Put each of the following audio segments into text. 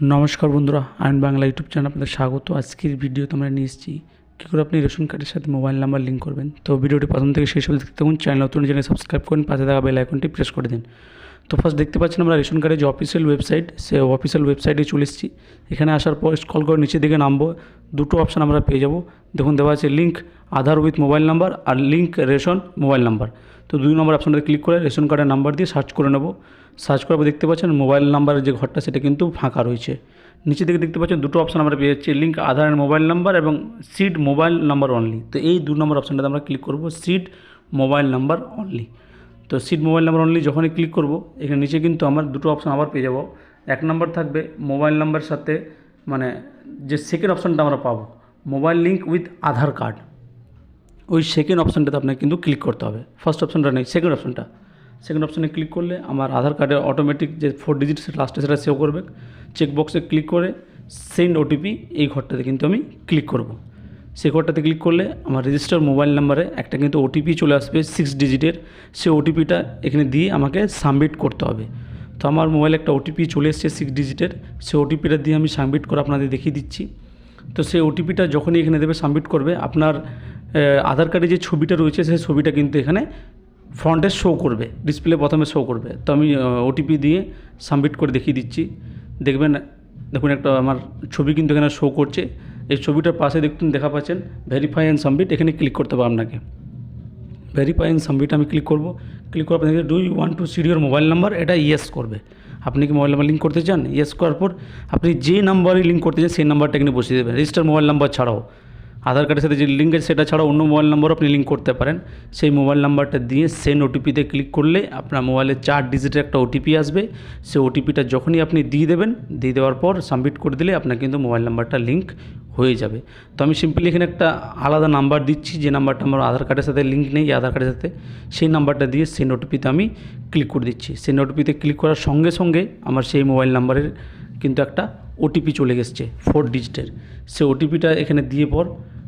নমস্কার বন্ধুরা আইন বাংলা ইউটিউব চ্যানেল আপনাদের স্বাগত। আজকের ভিডিও তোমরা নিয়ে এসেছি, কী করে আপনি রেশন কার্ডের সাথে মোবাইল নাম্বার লিঙ্ক করবেন। তো ভিডিওটি প্রথম থেকে শেষ অবধি দেখতে থাকুন চ্যানেল নতুন চ্যানেল সাবস্ক্রাইব করুন, পাশে থাকা বেল আইকনটি প্রেস করে দিন। তো ফার্স্ট দেখতে পাচ্ছেন আমরা রেশন কার্ডের যে অফিসিয়াল ওয়েবসাইট সে অফিসিয়াল ওয়েবসাইটে চলে এসেছি। এখানে আসার পর স্কল করে নিচের দিকে নামবো, দুটো অপশান আমরা পেয়ে যাব। দেখুন, দেওয়া আছে link Aadhaar with mobile number R link ration mobile number তো দুই নম্বর অপশানটা ক্লিক করে রেশন কার্ডের নাম্বার দিয়ে সার্চ করে নেব। সার্চ করার পর দেখতে পাচ্ছেন মোবাইল নাম্বারের যে ঘরটা, সেটা কিন্তু ফাঁকা রয়েছে। নিচে দিকে দেখতে পাচ্ছেন দুটো অপশান আমরা পেয়ে যাচ্ছি link Aadhaar and mobile number এবং সিড মোবাইল নাম্বার অনলি তো এই দু নম্বর অপশানটাতে আমরা ক্লিক করব সিড মোবাইল নাম্বার অনলি তো সিট মোবাইল নাম্বার অনলি যখনই ক্লিক করব, এখানে নিচে কিন্তু আমার দুটো অপশান আবার পেয়ে যাব। এক নম্বর থাকবে মোবাইল নাম্বারের সাথে মানে যে সেকেন্ড অপশানটা আমরা পাবো mobile link with Aadhaar card ওই সেকেন্ড অপশানটাতে আপনাকে কিন্তু ক্লিক করতে হবে। ফার্স্ট অপশানটা নেই সেকেন্ড অপশানটা সেকেন্ড অপশানে ক্লিক করলে আমার আধার কার্ডের অটোমেটিক যে ফোর ডিজিট লাস্টে সেটা সেভ করবে। চেক বক্সে ক্লিক করে সেন্ড ওটিপি এই ঘরটাতে কিন্তু আমি ক্লিক করব। সেই ঘরটাতে ক্লিক করলে আমার রেজিস্টার মোবাইল নাম্বারে একটা কিন্তু ওটিপি চলে আসবে সিক্স ডিজিটের সেই ওটিপিটা এখানে দিয়ে আমাকে সাবমিট করতে হবে। তো আমার মোবাইলে একটা ওটিপি চলে এসেছে সিক্স ডিজিটের সেই ওটিপিটা দিয়ে আমি সাবমিট করে আপনাদের দেখিয়ে দিচ্ছি। তো সেই ওটিপিটা যখনই এখানে দেবে সাবমিট করবে, আপনার আধার কার্ডে যে ছবিটা রয়েছে সেই ছবিটা কিন্তু এখানে ফ্রন্টে শো করবে ডিসপ্লে প্রথমে শো করবে। তো আমি ওটিপি দিয়ে সাবমিট করে দেখিয়ে দিচ্ছি। দেখবেন, দেখুন একটা আমার ছবি কিন্তু এখানে শো করছে। এই ছবিটার পাশে দেখুন, দেখা পাচ্ছেন ভেরিফাই অ্যান্ড সাবমিট এখানে ক্লিক করতে হবে আপনাকে। ভেরিফাই অ্যান্ড সাবমিট আমি ক্লিক করব। ক্লিক করার পর do you want to seed your mobile number এটা ইয়েস করবে। আপনি কি মোবাইল নাম্বার লিঙ্ক করতে চান? ইয়েস করার পর আপনি যে নাম্বারে লিঙ্ক করতে চান, সেই নাম্বারটা এখানে বসিয়ে দেবেন। রেজিস্টার মোবাইল নাম্বার ছাড়াও। আধার কার্ডের সাথে যে লিঙ্ক আছে, সেটা ছাড়াও অন্য মোবাইল নাম্বারও আপনি লিঙ্ক করতে পারেন। সেই মোবাইল নাম্বারটা দিয়ে সেন ওটিপিতে ক্লিক করলে আপনার মোবাইলে চার ডিজিটের একটা ওটিপি আসবে। সেই ওটিপিটা যখনই আপনি দিয়ে দেবেন, দিয়ে দেওয়ার পর সাবমিট করে দিলে আপনার কিন্তু মোবাইল নাম্বারটা লিঙ্ক হয়ে যাবে। তো আমি সিম্পলি এখানে একটা আলাদা নাম্বার দিচ্ছি, যে নাম্বারটা আমার আধার কার্ডের সাথে লিঙ্ক নেই, আধার কার্ডের সাথে সেই নাম্বারটা দিয়ে সেন্ড ওটিপিতে আমি ক্লিক করে দিচ্ছি। সেন্ড ওটিপিতে ক্লিক করার সঙ্গে সঙ্গে আমার সেই মোবাইল নাম্বারের কিন্তু একটা ওটিপি চলে গেছে ফোর ডিজিটের সে ওটিপিটা এখানে দিয়ে পর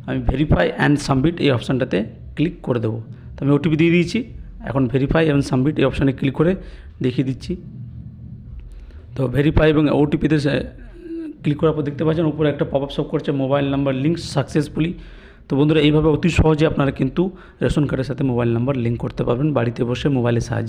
আমি ভেরিফাই অ্যান্ড সাবমিট এই অপশানটাতে ক্লিক করে দেবো। তো আমি ওটিপি দিয়ে দিয়েছি, এখন ভেরিফাই এবং সাবমিট এই অপশানে ক্লিক করে দেখিয়ে দিচ্ছি। তো ভেরিফাই এবং ওটিপিতে ক্লিক করার পর দেখতে পাচ্ছেন উপরে একটা পপ আপ শপ করছে মোবাইল নাম্বার লিঙ্ক সাকসেসফুলি তো বন্ধুরা, এইভাবে অতি সহজে আপনারা কিন্তু রেশন কার্ডের সাথে মোবাইল নাম্বার লিঙ্ক করতে পারবেন, বাড়িতে বসে মোবাইলের সাহায্যে।